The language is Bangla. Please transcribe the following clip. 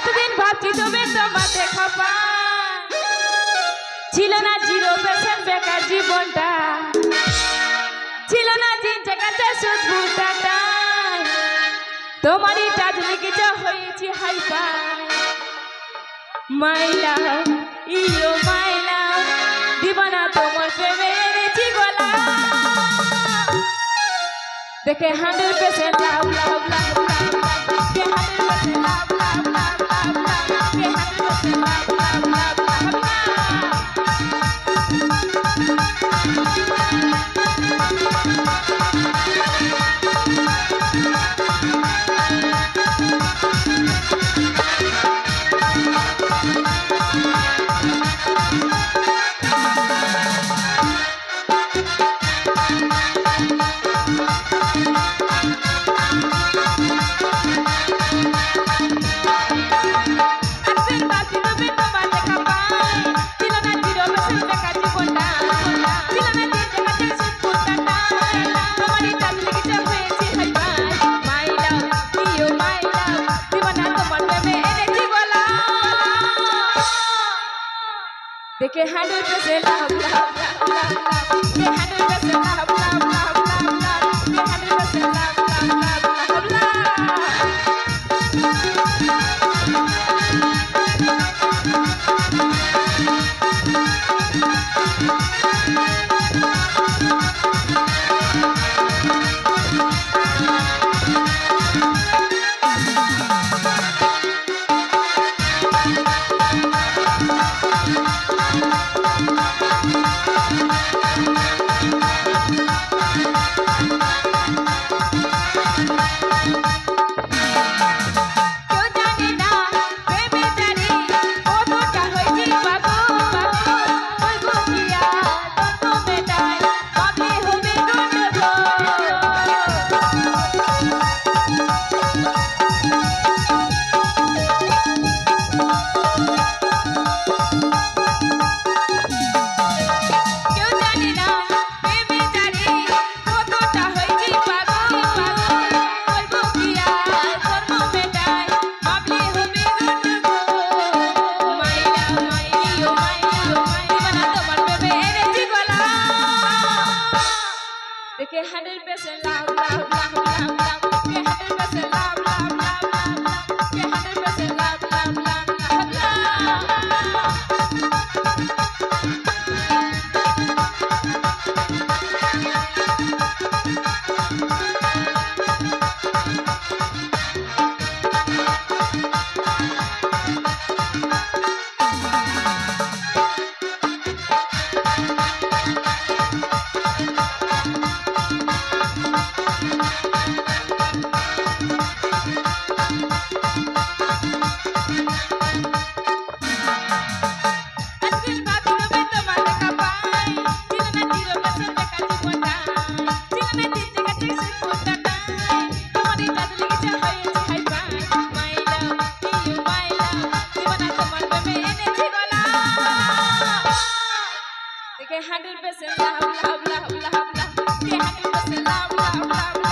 এতদিন ভাবছি তুমি তোমার দেখা ছিল না জিরো পেশেন্ট বেকার জীবনটা। ছিল না জিনছে কাছে সুস্ফুটাটা তোমারই টাচ লিখেছ হয়েছি হাইপা মাইলা, ইয়ো মাইলা, দিবানা তোমার প্রেমের গলা। দেখে hundred patient love love love. can handle this love, love, love, love. Can handle this love, love, love. হাড়ের পেছনে লাউ লাউ লাউ লাউ লাউ 100% love love love love love 100% love love love